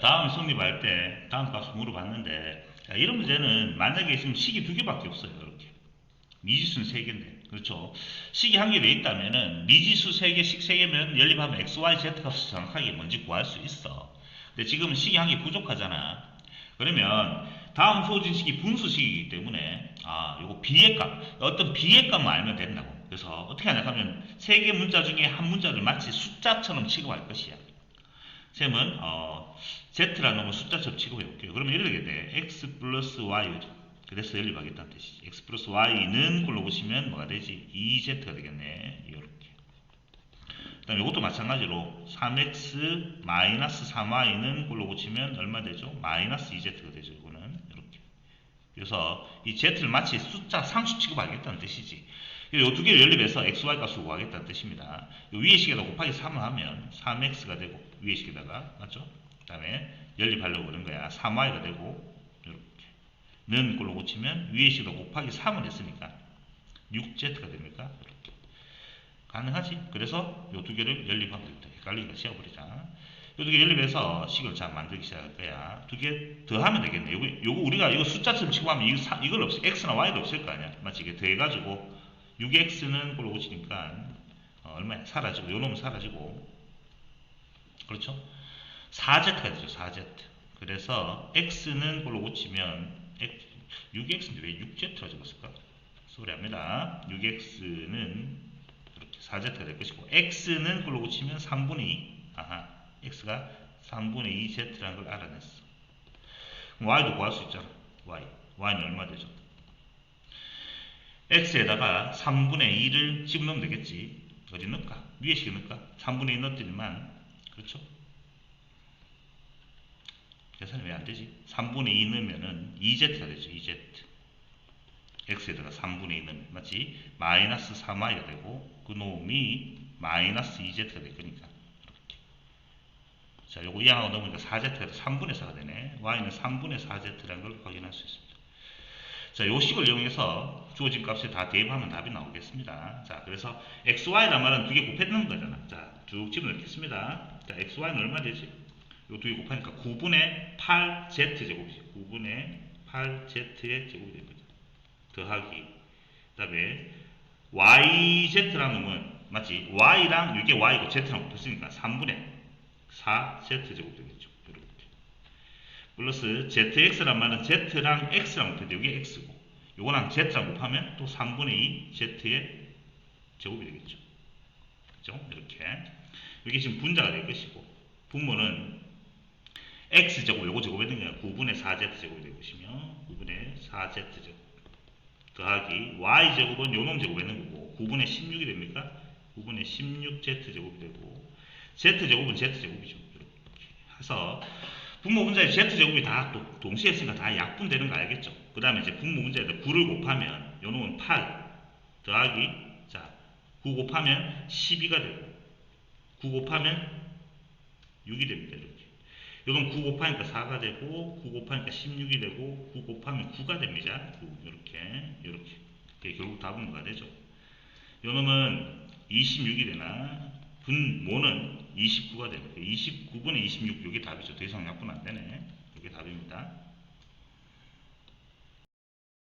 자, 다음 성립할 때 다음 값을 물어봤는데 자, 이런 문제는 만약에 지금 식이 두 개밖에 없어요. 이렇게 미지수는 세 개인데 그렇죠. 식이 한 개 돼 있다면은 미지수 세 개씩 세 개면 연립하면 x, y, z 값을 정확하게 뭔지 구할 수 있어. 근데 지금 식이 한 개 부족하잖아. 그러면 다음 소진식이 분수식이기 때문에 아 요거 b의 값 어떤 b의 값만 알면 된다고. 그래서 어떻게 하냐 하면 세 개 문자 중에 한 문자를 마치 숫자처럼 취급할 것이야. 셈은 어, z라는 놈을 숫자처럼 취급해 볼게요. 그러면 이렇게 돼. x 플러스 y죠. 그래서 연립하겠다는 뜻이지. x 플러스 y는 걸로 보시면 뭐가 되지? 2z가 되겠네. 이렇게. 그 다음에 이것도 마찬가지로 3x 마이너스 3y는 걸로 고치면 얼마 되죠? 마이너스 2z가 되죠. 이거는 이렇게. 그래서 이 z를 마치 숫자 상수 취급하겠다는 뜻이지. 이두 개를 연립해서 x, y 값을 구하겠다는 뜻입니다. 이 위의 식에다 곱하기 3을 하면 3x가 되고 위의 식에다가 맞죠? 그 다음에 연립하려고 그런 거야. 3y가 되고 이렇게 는 걸로 고치면 위의 식에다 곱하기 3을 했으니까 6z가 됩니까? 이렇게 가능하지? 그래서 이두 개를 연립하면 되겠다. 헷갈리니까 지워버리자. 이두개 연립해서 식을 잘 만들기 시작할 거야. 두 개 더하면 되겠네. 요거, 요거 우리가 이거 숫자처럼 치고 하면 이거 사- 이걸 없 x나 y를 없앨 거 아니야. 마치 이게 더해가지고 6x는 걸로 고치니까 어, 얼마 사라지고 요 놈은 사라지고 그렇죠? 4z가 되죠. 4z. 그래서 x는 걸로 고치면 6x인데 왜 6z라 적었을까? 소리합니다. 6x는 이렇게 4z가 될 것이고 x는 걸로 고치면 3분의 2. 아하. x가 3분의 2z라는 걸 알아냈어. y도 구할 수 있잖아. y. y는 얼마 되죠? X에다가 3분의 2를 집어넣으면 되겠지. 어디 넣을까? 위에 식에 넣을까? 3분의 2 넣었더니만 그렇죠? 계산이 왜 안 되지? 3분의 2 넣으면은 2z가 되죠. 2z. x에다가 3분의 2 넣으면 맞지? 마이너스 3y가 되고 그 놈이 마이너스 2z가 될 거니까 이렇게. 자, 요거 이항하고 넣으니까 4z가 돼 3분의 4가 되네. y는 3분의 4z라는 걸 확인할 수 있습니다. 자, 요 식을 이용해서 주어진 값에 다 대입하면 답이 나오겠습니다. 자, 그래서 xy란 말은 두 개 곱했는 거잖아. 자, 쭉 집어넣겠습니다. 자, xy는 얼마 되지? 요 두 개 곱하니까 9분의 8z 제곱이지. 9분의 8z의 제곱이 되는 거죠. 더하기. 그 다음에 yz라는 놈은 맞지? y랑 이게 y고 z랑 붙었으니까 3분의 4z 제곱 되겠죠. 이렇게. 플러스 zx란 말은 z랑 x랑 돼. 이게 x고 요거랑 z랑 곱하면 또 3분의 2 z의 제곱이 되겠죠. 그죠? 이렇게 이게 지금 분자가 될 것이고 분모는 x 제곱 요거 제곱했는 게 9분의 4z 제곱이 될 것이며 9분의 4z 제곱 더하기 y 제곱은 요놈 제곱했는 거고 9분의 16이 됩니까? 9분의 16z 제곱이 되고 z 제곱은 z 제곱이죠. 이렇게 해서 분모 분자의 z제곱이 다 또 동시에 있으니까 다 약분되는 거 알겠죠? 그 다음에 이제 분모 문자에다 9를 곱하면 요 놈은 8 더하기 자, 9 곱하면 12가 되고 9 곱하면 6이 됩니다. 이렇게. 요건 9 곱하니까 4가 되고 9 곱하니까 16이 되고 9 곱하면 9가 됩니다. 9 이렇게 이렇게 이게 결국 답은 뭐가 되죠? 요 놈은 26이 되나 분모는 29가 됩니다. 29분의 26 이게 답이죠. 더 이상 약분 안 되네. 이게 답입니다.